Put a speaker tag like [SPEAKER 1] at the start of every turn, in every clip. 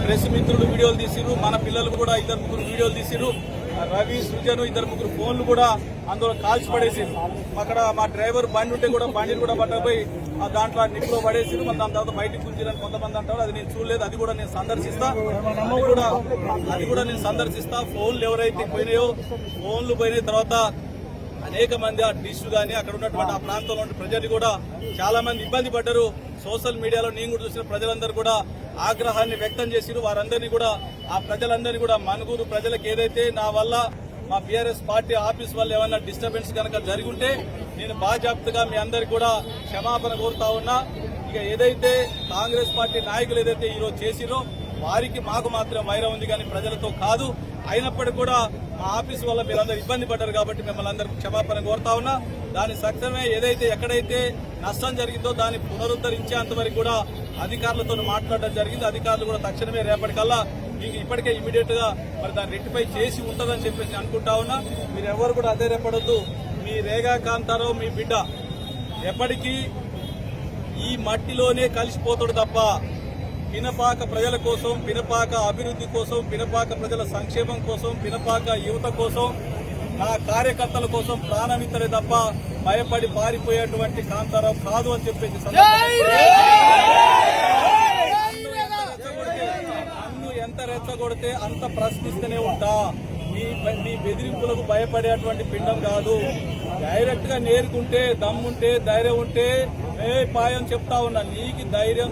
[SPEAKER 1] Press మిత్రులు వీడియోలు తీసిరు మన పిల్లలు కూడా ఇద్దరు ముగ్గురు వీడియోలు తీసిరు రవి సృజను ఇద్దరు ముగ్గురు ఫోన్లు కూడా అందులో కాల్చి పడేసారు అక్కడ మా డ్రైవర్ బండి ఉంటే కూడా బండిని కూడా పట్టకపోయి ఆ దాంట్లో నిప్పులో పడేసారు మరి దాని తర్వాత బయటికి గుంజిరని కొంతమంది అంటారు అది నేను చూడలేదు అది కూడా నేను సందర్శిస్తా. అది కూడా అది కూడా నేను సందర్శిస్తా. ఫోన్లు ఎవరైతే పోయినాయో ఫోన్లు పోయిన తర్వాత అనేక మంది ఆ డిష్ కానీ అక్కడ ఉన్నటువంటి ఆ ప్రాంతంలో ఉన్న ప్రజలు కూడా చాలా మంది ఇబ్బంది పడ్డారు. సోషల్ మీడియాలో నేను కూడా చూసిన ప్రజలందరూ కూడా ఆగ్రహాన్ని వ్యక్తం చేసిరు. వారందరినీ కూడా ఆ ప్రజలందరినీ కూడా మనుగురు ప్రజలకు ఏదైతే నా వల్ల మా బీఆర్ఎస్ పార్టీ ఆఫీస్ వల్ల ఏమైనా డిస్టర్బెన్స్ కనుక జరిగి ఉంటే నేను బాజాప్తగా మీ అందరికి కూడా క్షమాపణ కోరుతా ఉన్నా. ఇక ఏదైతే కాంగ్రెస్ పార్టీ నాయకులు ఏదైతే ఈరోజు చేసిరో వారికి మాకు మాత్రం వైరం ఉంది కానీ ప్రజలతో కాదు. అయినప్పటికీ కూడా మా ఆఫీస్ వల్ల మీరందరూ ఇబ్బంది పడ్డారు కాబట్టి మిమ్మల్ని అందరూ క్షమాపణ కోరుతా ఉన్నా. దాని సక్రమే ఏదైతే ఎక్కడైతే నష్టం జరిగిందో దాన్ని పునరుద్ధరించేంత వరకు కూడా అధికారులతో మాట్లాడడం జరిగింది. అధికారులు కూడా తక్షణమే రేపటికల్లా మీకు ఇప్పటికే ఇమీడియట్గా మరి దాన్ని రెక్టిఫై చేసి ఉంటుందని చెప్పేసి అనుకుంటా ఉన్నా. మీరు ఎవరు కూడా అధైర్యపడద్దు. మీ రేగా కాంతారావు మీ బిడ్డ ఎప్పటికీ ఈ మట్టిలోనే కలిసిపోతాడు తప్ప పినపాక ప్రజల కోసం పినపాక అభివృద్ధి కోసం పినపాక ప్రజల సంక్షేమం కోసం పినపాక యువత కోసం నా కార్యకర్తల కోసం ప్రాణం ఇతరే తప్ప భయపడి పారిపోయేటువంటి కాంతారావు కాదు అని చెప్పేసి నన్ను ఎంత రెచ్చగొడితే అంత ప్రశ్నిస్తూనే ఉంటా. మీ మీ బెదిరింపులకు భయపడేటువంటి పిండం కాదు. డైరెక్ట్గా నేర్కుంటే దమ్ముంటే ధైర్యం ఉంటే ఏ పాయం చెప్తా ఉన్నా నీకు ధైర్యం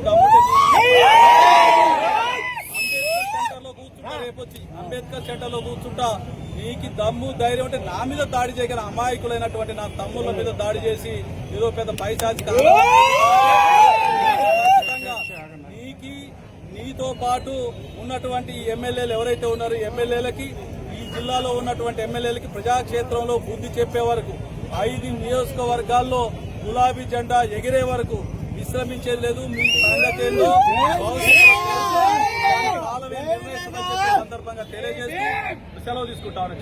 [SPEAKER 1] అంబేద్కర్ రేపొచ్చి అంబేద్కర్ సెంటర్లో కూర్చుంటా నీకు దమ్ము ధైర్యం అంటే నా మీద దాడి చేయగల అమాయకులైనటువంటి నా తమ్ముళ్ళ మీద దాడి చేసి ఏదో పెద్ద పైశాచి నీకి నీతో పాటు ఉన్నటువంటి ఎమ్మెల్యేలు ఎవరైతే ఉన్నారో ఎమ్మెల్యేలకి ఈ జిల్లాలో ఉన్నటువంటి ఎమ్మెల్యేలకి ప్రజాక్షేత్రంలో బుద్ధి చెప్పే వరకు ఐదు నియోజకవర్గాల్లో గులాబీ జెండా ఎగిరే వరకు విశ్రమించేది లేదు. మీ సంగతి ఏందో భవిష్యత్తులో సందర్భంగా తెలియజేస్తూ సెలవు తీసుకుంటాను.